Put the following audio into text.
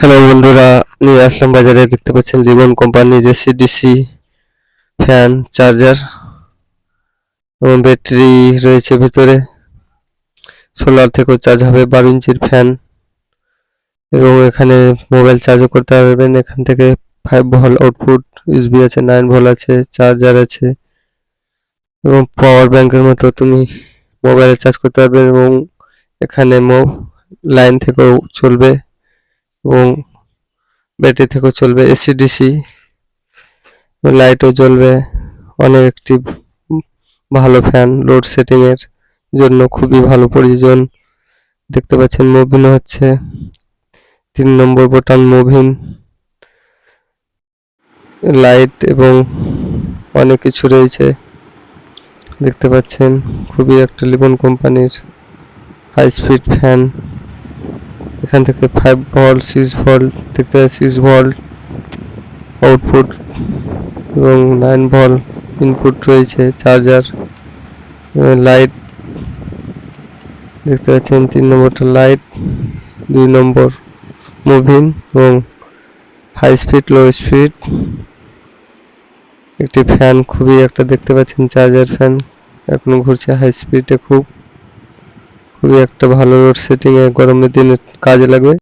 Hello বন্ধুরা, নিয়ে আসলাম বাজারে। দেখতে পাচ্ছেন রিবন কোম্পানির এসিডিসি ফ্যান চার্জার এবং ব্যাটারি রয়েছে ভিতরে। সোলার থেকেও চার্জ হবে বারো ইঞ্চির ফ্যান এবং এখানে মোবাইল চার্জও করতে পারবেন। এখান থেকে ফাইভ ভল আউটপুট ইউএসবি আছে নাইন ভল আছে চার্জার আছে এবং পাওয়ার ব্যাংকের মতো তুমি মোবাইলে চার্জ করতে পারবে এবং এখানে লাইন থেকেও চলবে। এবং ব্যাটারি থেকেও চলবে এসিডিসি লাইটও জ্বলবে, অনেক একটি ভালো ফ্যান লোড সেটিং এর জন্য খুবই ভালো প্রয়োজন। দেখতে পাচ্ছেন মুভিন হচ্ছে, তিন নম্বর বোতাম মুভিন লাইট এবং অনেক কিছু রয়েছে। দেখতে পাচ্ছেন খুবই একটা লিবন কোম্পানির হাই স্পিড ফ্যান এখান থেকে ফাইভ ভল্ট সিক্স ভল্ট দেখতে পাচ্ছি সিক্স ভল্ট আউটপুট এবং নাইন ভল্ট ইনপুট রয়েছে চার্জার লাইট দেখতে পাচ্ছেন তিন নম্বরটা লাইট দুই নম্বর মুভিং এবং হাই স্পিড লো স্পিড একটি ফ্যান খুবই একটা দেখতে পাচ্ছেন চার্জার ফ্যান এখনও ঘুরছে হাই স্পিডে খুব। খুবই একটা ভালো লোড সেটিং গরমের দিনে কাজে লাগবে।